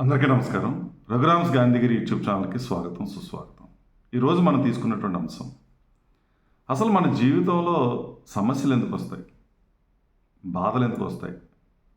అందరికీ నమస్కారం. రఘురామ్స్ గాంధీగిరి యూట్యూబ్ ఛానల్కి స్వాగతం సుస్వాగతం. ఈరోజు మనం తీసుకున్నటువంటి అంశం అసలు మన జీవితంలో సమస్యలు ఎందుకు వస్తాయి? బాధలు ఎందుకు వస్తాయి?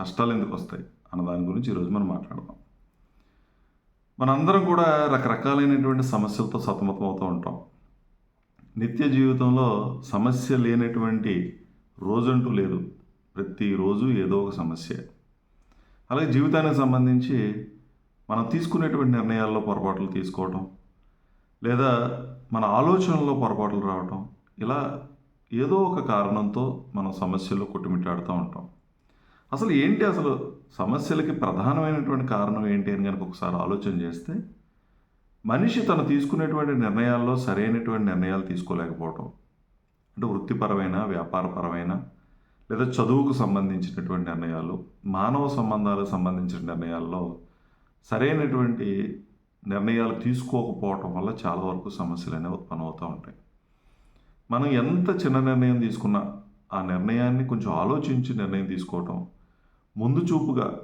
కష్టాలు ఎందుకు వస్తాయి? అన్న దాని గురించి ఈరోజు మనం మాట్లాడదాం. మనందరం కూడా రకరకాలైనటువంటి సమస్యలతో సతమతం అవుతూ ఉంటాం. నిత్య జీవితంలో సమస్య లేనటువంటి రోజంటూ లేదు. ప్రతిరోజు ఏదో ఒక సమస్య. అలాగే జీవితానికి సంబంధించి మనం తీసుకునేటువంటి నిర్ణయాల్లో పొరపాట్లు తీసుకోవటం లేదా మన ఆలోచనల్లో పొరపాట్లు రావటం ఇలా ఏదో ఒక కారణంతో మనం సమస్యల్లో కొట్టుమిట్టాడుతూ ఉంటాం. అసలు ఏంటి అసలు సమస్యలకి ప్రధానమైనటువంటి కారణం ఏంటి అని కనుక ఒకసారి ఆలోచన చేస్తే మనిషి తను తీసుకునేటువంటి నిర్ణయాల్లో సరైనటువంటి నిర్ణయాలు తీసుకోలేకపోవటం అంటే వృత్తిపరమైన వ్యాపారపరమైన లేదా చదువుకు సంబంధించినటువంటి నిర్ణయాలు మానవ సంబంధాలకు సంబంధించిన నిర్ణయాల్లో సరైనటువంటి నిర్ణయాలు తీసుకోకపోవటం వల్ల చాలా వరకు సమస్యలు అనేవి ఉత్పన్నమవుతూ ఉంటాయి. మనం ఎంత చిన్న నిర్ణయం తీసుకున్నా ఆ నిర్ణయాన్ని కొంచెం ఆలోచించి నిర్ణయం తీసుకోవటం ముందు చూపుగా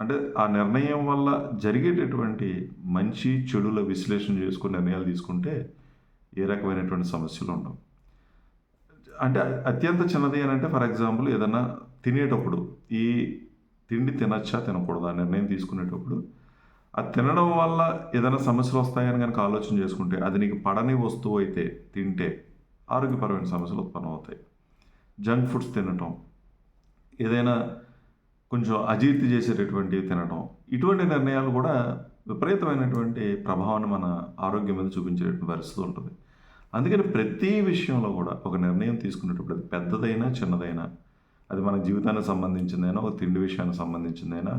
అంటే ఆ నిర్ణయం వల్ల జరిగేటటువంటి మంచి చెడుల విశ్లేషణ చేసుకుని నిర్ణయాలు తీసుకుంటే ఏ రకమైనటువంటి సమస్యలు ఉండవు. అంటే అత్యంత చిన్నది అని అంటే ఫర్ ఎగ్జాంపుల్ ఏదైనా తినేటప్పుడు ఈ తిండి తినచ్చా తినకూడదా నిర్ణయం తీసుకునేటప్పుడు అది తినడం వల్ల ఏదైనా సమస్యలు వస్తాయని కనుక ఆలోచన చేసుకుంటే అది నీకు పడని వస్తువు అయితే తింటే ఆరోగ్యపరమైన సమస్యలు ఉత్పన్నమవుతాయి జంక్ ఫుడ్స్ తినటం ఏదైనా కొంచెం అజీర్తి చేసేటటువంటి తినటం ఇటువంటి నిర్ణయాలు కూడా విపరీతమైనటువంటి ప్రభావాన్ని మన ఆరోగ్యం మీద చూపించేటువంటి పరిస్థితి ఉంటుంది. అందుకని ప్రతి విషయంలో కూడా ఒక నిర్ణయం తీసుకునేటప్పుడు అది పెద్దదైనా చిన్నదైనా అది మన జీవితానికి సంబంధించిందైనా ఒక తిండి విషయానికి సంబంధించిందైనా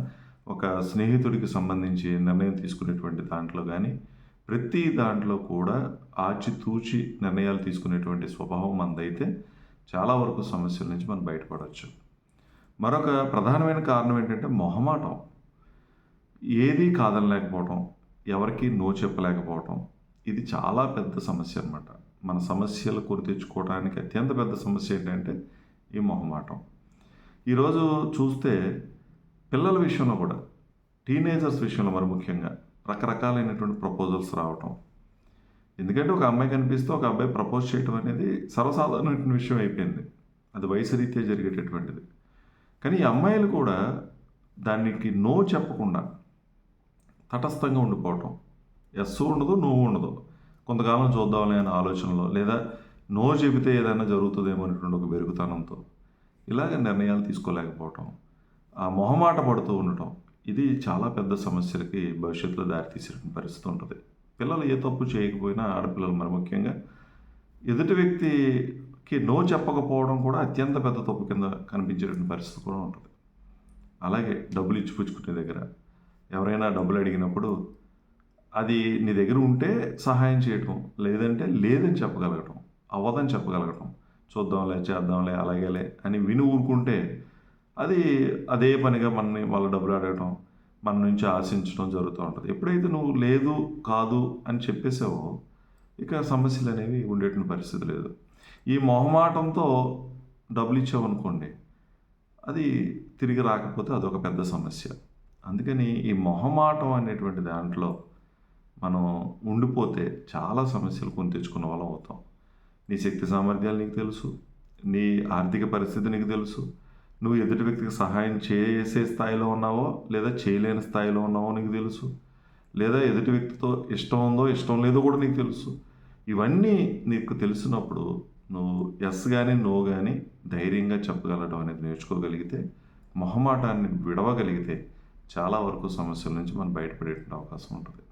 ఒక స్నేహితుడికి సంబంధించి నిర్ణయం తీసుకునేటువంటి దాంట్లో కానీ ప్రతి దాంట్లో కూడా ఆచితూచి నిర్ణయాలు తీసుకునేటువంటి స్వభావం మనదైతే చాలా వరకు సమస్యల నుంచి మనం బయటపడవచ్చు మరొక ప్రధానమైన కారణం ఏంటంటే మొహమాటం. ఏదీ కాదనలేకపోవటం ఎవరికి నో చెప్పలేకపోవటం ఇది చాలా పెద్ద సమస్య అనమాట మన సమస్యలు కొని తెచ్చుకోవడానికి అత్యంత పెద్ద సమస్య ఏంటంటే ఈ మొహమాటం. ఈరోజు చూస్తే పిల్లల విషయంలో కూడా టీనేజర్స్ విషయంలో మరి ముఖ్యంగా రకరకాలైనటువంటి ప్రపోజల్స్ రావటం. ఎందుకంటే ఒక అమ్మాయి కనిపిస్తే ఒక అబ్బాయి ప్రపోజ్ చేయటం అనేది సర్వసాధారణమైన విషయం అయిపోయింది. అది వయసు రీత్యా జరిగేటటువంటిది. కానీ ఈ అమ్మాయిలు కూడా దానికి నో చెప్పకుండా తటస్థంగా ఉండిపోవటం. ఎస్ ఉండదు నో ఉండదు. కొంతకాలం చూద్దాంలే అనే ఆలోచనలో లేదా నో చెబితే ఏదైనా జరుగుతుందేమో అనేటువంటి ఒక బెరుగుతనంతో ఇలాగ నిర్ణయాలు తీసుకోలేకపోవటం. మొహమాట పడుతూ ఉండటం ఇది చాలా పెద్ద సమస్యలకి భవిష్యత్తులో దారితీసేటువంటి పరిస్థితి ఉంటుంది. పిల్లలు ఏ తప్పు చేయకపోయినా ఆడపిల్లలు మరి ముఖ్యంగా ఎదుటి వ్యక్తికి నో చెప్పకపోవడం కూడా అత్యంత పెద్ద తప్పు కింద కనిపించేటువంటి పరిస్థితి కూడా ఉంటుంది. అలాగే డబ్బులు ఇచ్చిపుచ్చుకునే దగ్గర ఎవరైనా డబ్బులు అడిగినప్పుడు అది నీ దగ్గర ఉంటే సహాయం చేయటం లేదంటే లేదని చెప్పగలగటం అవ్వదని చెప్పగలగటం చూద్దాంలే చేద్దాంలే అలాగేలే అని విని ఊరుకుంటే అది అదే పనిగా మనని వాళ్ళ డబ్బులు అడగటం మన నుంచి ఆశించడం జరుగుతూ ఉంటుంది. ఎప్పుడైతే నువ్వు లేదు కాదు అని చెప్పేసావో ఇక సమస్యలు అనేవి ఉండేటువంటి పరిస్థితి లేదు. ఈ మొహమాటంతో డబ్బులు ఇచ్చావనుకోండి అది తిరిగి రాకపోతే అదొక పెద్ద సమస్య. అందుకని ఈ మొహమాటం అనేటువంటి దాంట్లో మనం ఉండిపోతే చాలా సమస్యలు కొని తెచ్చుకున్న వాళ్ళం అవుతాం. నీ శక్తి సామర్థ్యాలు నీకు తెలుసు నీ ఆర్థిక పరిస్థితి నీకు తెలుసు నువ్వు ఎదుటి వ్యక్తికి సహాయం చేసే స్థాయిలో ఉన్నావో లేదా చేయలేని స్థాయిలో ఉన్నావో నీకు తెలుసు. లేదా ఎదుటి వ్యక్తితో ఇష్టం ఉందో ఇష్టం లేదో కూడా నీకు తెలుసు. ఇవన్నీ నీకు తెలిసినప్పుడు నువ్వు ఎస్ కానీ నో కానీ ధైర్యంగా చెప్పగలటం అనేది నేర్చుకోగలిగితే మొహమాటాన్ని విడవగలిగితే చాలా వరకు సమస్యల నుంచి మనం బయటపడేటువంటి అవకాశం ఉంటుంది.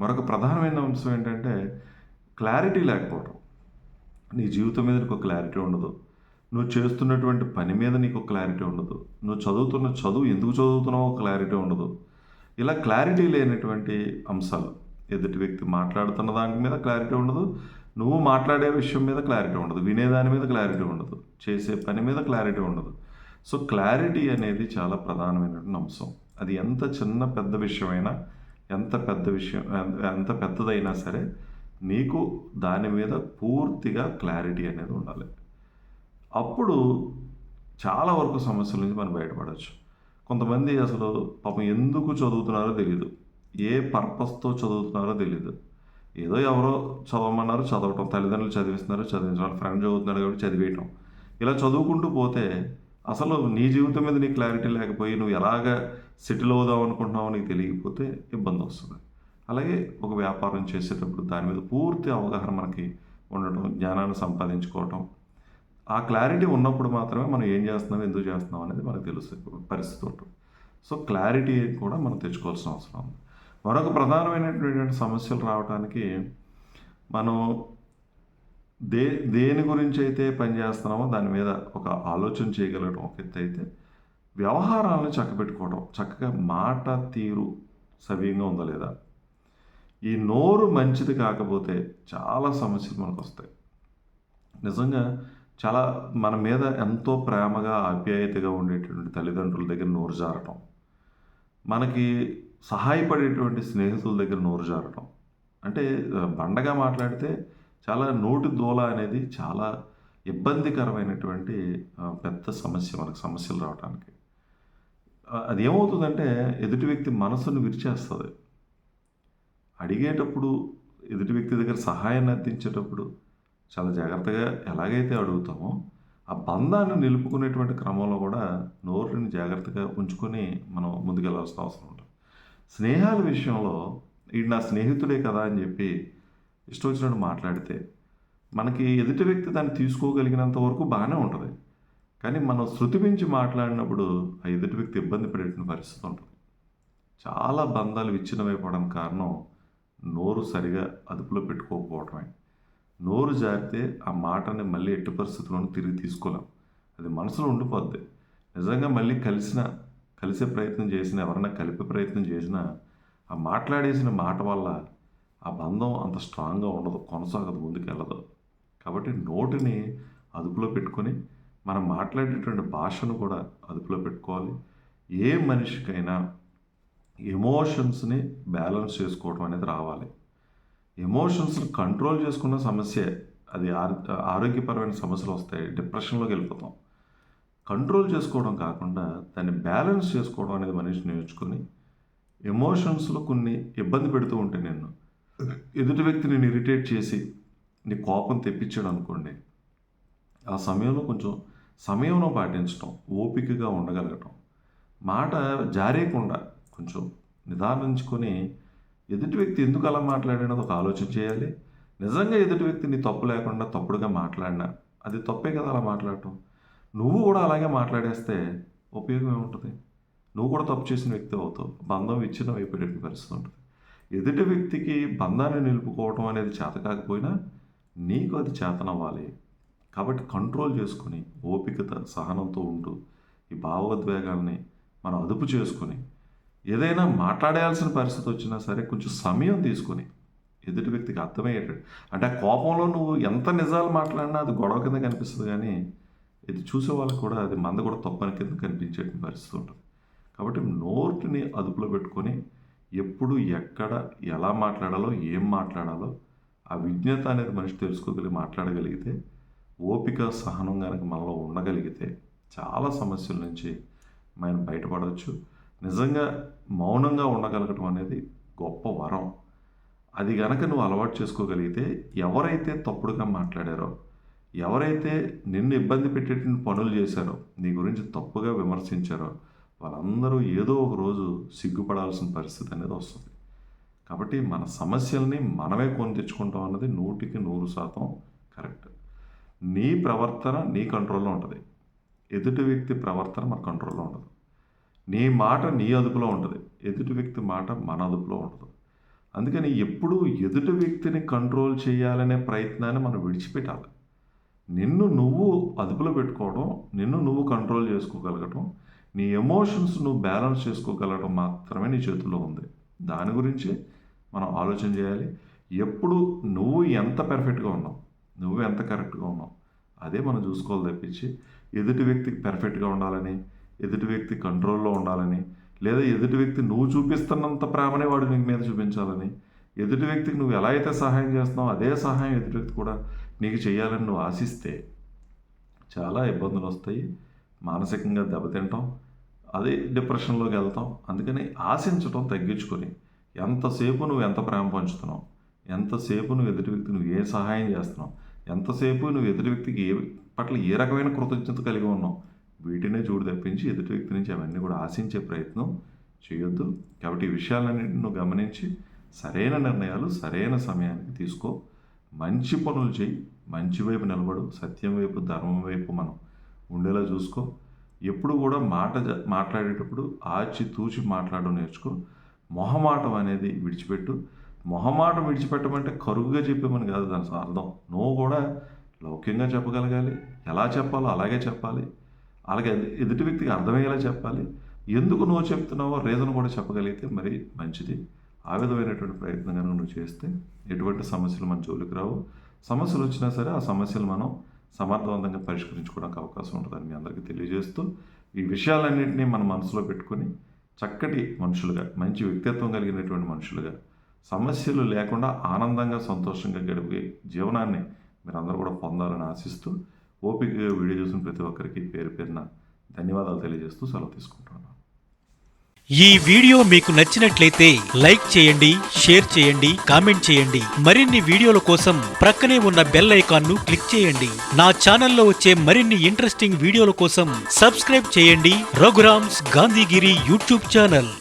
మరొక ప్రధానమైన అంశం ఏంటంటే క్లారిటీ లేకపోవడం నీ జీవితం మీద నీకు క్లారిటీ ఉండదు. నువ్వు చేస్తున్నటువంటి పని మీద నీకు క్లారిటీ ఉండదు. నువ్వు చదువుతున్న చదువు ఎందుకు చదువుతున్నావో క్లారిటీ ఉండదు. ఇలా క్లారిటీ లేనటువంటి అంశాలు ఎదుటి వ్యక్తి మాట్లాడుతున్న దాని మీద క్లారిటీ ఉండదు నువ్వు మాట్లాడే విషయం మీద క్లారిటీ ఉండదు వినేదాని మీద క్లారిటీ ఉండదు చేసే పని మీద క్లారిటీ ఉండదు. సో క్లారిటీ అనేది చాలా ప్రధానమైనటువంటి అంశం. అది ఎంత చిన్న పెద్ద విషయమైనా ఎంత పెద్ద విషయం ఎంత పెద్దదైనా సరే నీకు దాని మీద పూర్తిగా క్లారిటీ అనేది ఉండాలి. అప్పుడు చాలా వరకు సమస్యల నుంచి మనం బయటపడవచ్చు కొంతమంది అసలు పాపం ఎందుకు చదువుతున్నారో తెలియదు ఏ పర్పస్తో చదువుతున్నారో తెలియదు ఏదో ఎవరో చదవమన్నారు చదవటం తల్లిదండ్రులు చదివిస్తున్నారు చదివించడం ఫ్రెండ్ చదువుతున్నాడు కాబట్టి చదివేయటం. ఇలా చదువుకుంటూ పోతే అసలు నీ జీవితం మీద నీ క్లారిటీ లేకపోయి నువ్వు ఎలాగ సెటిల్ అవుదాం అనుకుంటున్నావో నీకు తెలియకపోతే ఇబ్బంది వస్తుంది. అలాగే ఒక వ్యాపారం చేసేటప్పుడు దాని మీద పూర్తి అవగాహన మనకి ఉండటం జ్ఞానాన్ని సంపాదించుకోవటం ఆ క్లారిటీ ఉన్నప్పుడు మాత్రమే మనం ఏం చేస్తున్నాం ఎందుకు చేస్తున్నాం అనేది మనకు తెలుస్తుంది పరిస్థితి ఉంటుంది. సో క్లారిటీ కూడా మనం తెచ్చుకోవాల్సిన అవసరం ఉంది. మరొక ప్రధానమైనటువంటి సమస్యలు రావడానికి మనం దే దేని గురించి అయితే పనిచేస్తున్నామో దాని మీద ఒక ఆలోచన చేయగలగడం ఒక ఎత్తు అయితే వ్యవహారాలను చక్కబెట్టుకోవడం చక్కగా మాట తీరు సవ్యంగా ఉందా లేదా? ఈ నోరు మంచిది కాకపోతే చాలా సమస్యలు మనకు వస్తాయి. నిజంగా చాలా మన మీద ఎంతో ప్రేమగా ఆప్యాయతగా ఉండేటటువంటి తల్లిదండ్రుల దగ్గర నోరు జారటం. మనకి సహాయపడేటువంటి స్నేహితుల దగ్గర నోరు జారటం. అంటే బండగా మాట్లాడితే చాలా నోటి దూల అనేది చాలా ఇబ్బందికరమైనటువంటి పెద్ద సమస్య మనకు సమస్యలు రావడానికి అది ఏమవుతుందంటే ఎదుటి వ్యక్తి మనసును విరిచేస్తుంది. అడిగేటప్పుడు ఎదుటి వ్యక్తి దగ్గర సహాయాన్ని అందించేటప్పుడు చాలా జాగ్రత్తగా ఎలాగైతే అడుగుతామో ఆ బంధాన్ని నిలుపుకునేటువంటి క్రమంలో కూడా నోరుని జాగ్రత్తగా ఉంచుకొని మనం ముందుకెళ్ళాల్సిన అవసరం ఉంటుంది. స్నేహాల విషయంలో ఈడు నా స్నేహితుడే కదా అని చెప్పి ఇష్టం వచ్చినట్టు మాట్లాడితే మనకి ఎదుటి వ్యక్తి దాన్ని తీసుకోగలిగినంత వరకు బాగానే ఉంటుంది. కానీ మనం శృతి మించి మాట్లాడినప్పుడు ఆ ఎదుటి వ్యక్తి ఇబ్బంది పడేటువంటి పరిస్థితి ఉంటుంది. చాలా బంధాలు విచ్ఛిన్నమైపోవడానికి కారణం నోరు సరిగా అదుపులో పెట్టుకోకపోవటమే. నోరు జారితే ఆ మాటని మళ్ళీ ఎట్టి పరిస్థితుల్లోనూ తిరిగి తీసుకోలేం. అది మనసులో ఉండిపోద్ది. నిజంగా మళ్ళీ కలిసిన కలిసే ప్రయత్నం చేసిన ఎవరైనా కలిపే ప్రయత్నం చేసినా ఆ మాట్లాడేసిన మాట వల్ల ఆ బంధం అంత స్ట్రాంగ్గా ఉండదు కొనసాగదు ముందుకెళ్ళదు. కాబట్టి నోటిని అదుపులో పెట్టుకొని మనం మాట్లాడేటువంటి భాషను కూడా అదుపులో పెట్టుకోవాలి. ఏ మనిషికైనా ఎమోషన్స్ని బ్యాలెన్స్ చేసుకోవడం అనేది రావాలి. ఎమోషన్స్ని కంట్రోల్ చేసుకున్న సమస్య. అది ఆరోగ్యపరమైన సమస్యలు వస్తాయి. డిప్రెషన్లోకి వెళ్ళిపోతాం. కంట్రోల్ చేసుకోవడం కాకుండా దాన్ని బ్యాలెన్స్ చేసుకోవడం అనేది మనిషి నేర్చుకొని ఎమోషన్స్లో కొన్ని ఇబ్బంది పెడుతూ ఉంటే నేను ఎదుటి వ్యక్తి నేను ఇరిటేట్ చేసి నీ కోపం తెప్పించాడు అనుకోండి ఆ సమయంలో కొంచెం సమయంలో పాటించడం ఓపికగా ఉండగలగటం. మాట జారేయకుండా కొంచెం నిదానించుకొని ఎదుటి వ్యక్తి ఎందుకు అలా మాట్లాడినది ఒక ఆలోచన చేయాలి. నిజంగా ఎదుటి వ్యక్తి నీ తప్పు లేకుండా తప్పుడుగా మాట్లాడినా అది తప్పే కదా అలా మాట్లాడటం. నువ్వు కూడా అలాగే మాట్లాడేస్తే ఉపయోగం ఏముంటుంది? నువ్వు కూడా తప్పు చేసిన వ్యక్తి అవుతావు. బంధం విచ్ఛిన్నం అయిపోయేటువంటి పరిస్థితి ఉంటుంది. ఎదుటి వ్యక్తికి బంధాన్ని నిలుపుకోవడం అనేది చేత కాకపోయినా నీకు అది చేతనవ్వాలి. కాబట్టి కంట్రోల్ చేసుకుని ఓపికత సహనంతో ఉంటూ ఈ భావోద్వేగాల్ని మనం అదుపు చేసుకుని ఏదైనా మాట్లాడాల్సిన పరిస్థితి వచ్చినా సరే కొంచెం సమయం తీసుకొని ఎదుటి వ్యక్తికి అర్థమయ్యేటట్టు. అంటే ఆ కోపంలో నువ్వు ఎంత నిజాలు మాట్లాడినా అది గొడవ కింద కనిపిస్తుంది కానీ ఇది చూసే వాళ్ళకి కూడా అది మంద కూడా తప్పని కింద కనిపించే పరిస్థితి ఉంటుంది. కాబట్టి నోటిని అదుపులో పెట్టుకొని ఎప్పుడు ఎక్కడ ఎలా మాట్లాడాలో ఏం మాట్లాడాలో ఆ విజ్ఞత అనేది మనిషి తెలుసుకోగలిగి మాట్లాడగలిగితే ఓపిక సహనం కనుక మనలో ఉండగలిగితే చాలా సమస్యల నుంచి మనం బయటపడవచ్చు. నిజంగా మౌనంగా ఉండగలగటం అనేది గొప్ప వరం. అది గనక నువ్వు అలవాటు చేసుకోగలిగితే ఎవరైతే తప్పుడుగా మాట్లాడారో ఎవరైతే నిన్ను ఇబ్బంది పెట్టేటువంటి పనులు చేశారో నీ గురించి తప్పుగా విమర్శించారో వాళ్ళందరూ ఏదో ఒక రోజు సిగ్గుపడాల్సిన పరిస్థితి అనేది వస్తుంది. కాబట్టి మన సమస్యల్ని మనమే కొని తెచ్చుకుంటాం అన్నది నూటికి నూరు శాతం కరెక్ట్. నీ ప్రవర్తన నీ కంట్రోల్లో ఉంటుంది. ఎదుటి వ్యక్తి ప్రవర్తన మన కంట్రోల్లో ఉండదు. నీ మాట నీ అదుపులో ఉంటుంది. ఎదుటి వ్యక్తి మాట మన అదుపులో ఉండదు అందుకని ఎప్పుడూ ఎదుటి వ్యక్తిని కంట్రోల్ చేయాలనే ప్రయత్నాన్ని మనం విడిచిపెట్టాలి. నిన్ను నువ్వు అదుపులో పెట్టుకోవడం నిన్ను నువ్వు కంట్రోల్ చేసుకోగలగటం నీ ఎమోషన్స్ నువ్వు బ్యాలెన్స్ చేసుకోగలగడం మాత్రమే నీ చేతుల్లో ఉంది. దాని గురించి మనం ఆలోచన చేయాలి. ఎప్పుడు నువ్వు ఎంత పెర్ఫెక్ట్గా ఉన్నావు నువ్వు ఎంత కరెక్ట్గా ఉన్నావు అదే మనం చూసుకోవాలి తప్పించి ఎదుటి వ్యక్తికి పెర్ఫెక్ట్గా ఉండాలని ఎదుటి వ్యక్తి కంట్రోల్లో ఉండాలని లేదా ఎదుటి వ్యక్తి నువ్వు చూపిస్తున్నంత ప్రేమనే వాడు నీకు మీద చూపించాలని ఎదుటి వ్యక్తికి నువ్వు ఎలా అయితే సహాయం చేస్తున్నావు అదే సహాయం ఎదుటి వ్యక్తి కూడా నీకు చేయాలని నువ్వు ఆశిస్తే చాలా ఇబ్బందులు వస్తాయి. మానసికంగా దెబ్బతింటాం. అదే డిప్రెషన్లోకి వెళ్తాం. అందుకని ఆశించడం తగ్గించుకొని ఎంతసేపు నువ్వు ఎంత ప్రేమ పంచుతున్నావు ఎంతసేపు నువ్వు ఎదుటి వ్యక్తి నువ్వు ఏ సహాయం చేస్తున్నావు ఎంతసేపు నువ్వు ఎదుటి వ్యక్తికి ఏ పట్ల ఏ రకమైన కృతజ్ఞత కలిగి ఉన్నావు వీటినే చూడు తప్పించి ఎదుటి వ్యక్తి నుంచి అవన్నీ కూడా ఆశించే ప్రయత్నం చేయొద్దు. కాబట్టి ఈ విషయాలన్నింటిని నువ్వు గమనించి సరైన నిర్ణయాలు సరైన సమయానికి తీసుకో. మంచి పనులు చేయి మంచి వైపు నిలబడు. సత్యం వైపు ధర్మం వైపు మనం ఉండేలా చూసుకో. ఎప్పుడు కూడా మాట మాట్లాడేటప్పుడు ఆచి తూచి మాట్లాడడం నేర్చుకో. మొహమాటం అనేది విడిచిపెట్టు. మొహమాటం విడిచిపెట్టమంటే కరువుగా చెప్పేమని కాదు దాని అర్థం. నువ్వు కూడా లౌక్యంగా చెప్పగలగాలి. ఎలా చెప్పాలో అలాగే చెప్పాలి. అలాగే ఎదుటి వ్యక్తికి అర్థమయ్యేలా చెప్పాలి. ఎందుకు నువ్వు చెప్తున్నావో రీజన్ కూడా చెప్పగలిగితే మరి మంచిది. ఆ విధమైనటువంటి ప్రయత్నం కనుక నువ్వు చేస్తే ఎటువంటి సమస్యలు మన జోలికి రావు. సమస్యలు వచ్చినా సరే ఆ సమస్యలు మనం సమర్థవంతంగా పరిష్కరించుకోవడానికి అవకాశం ఉంటుందని మీ అందరికీ తెలియజేస్తూ ఈ విషయాలన్నింటినీ మన మనసులో పెట్టుకొని చక్కటి మనుషులుగా మంచి వ్యక్తిత్వం కలిగినటువంటి మనుషులుగా సమస్యలు లేకుండా ఆనందంగా సంతోషంగా గడిపే జీవనాన్ని మీరందరూ కూడా పొందాలని ఆశిస్తూ ఓపిక వీడియో చూసిన ప్రతి ఒక్కరికి పేరు పేరున ధన్యవాదాలు తెలియజేస్తూ సెలవు తీసుకుంటున్నాను. ఈ వీడియో మీకు నచ్చినట్లయితే లైక్ చేయండి షేర్ చేయండి కామెంట్ చేయండి. మరిన్ని వీడియోల కోసం ప్రక్కనే ఉన్న బెల్ ఐకాన్ను క్లిక్ చేయండి. నా ఛానల్లో వచ్చే మరిన్ని ఇంట్రెస్టింగ్ వీడియోల కోసం సబ్స్క్రైబ్ చేయండి. Raghuram's Gandhigiri YouTube channel.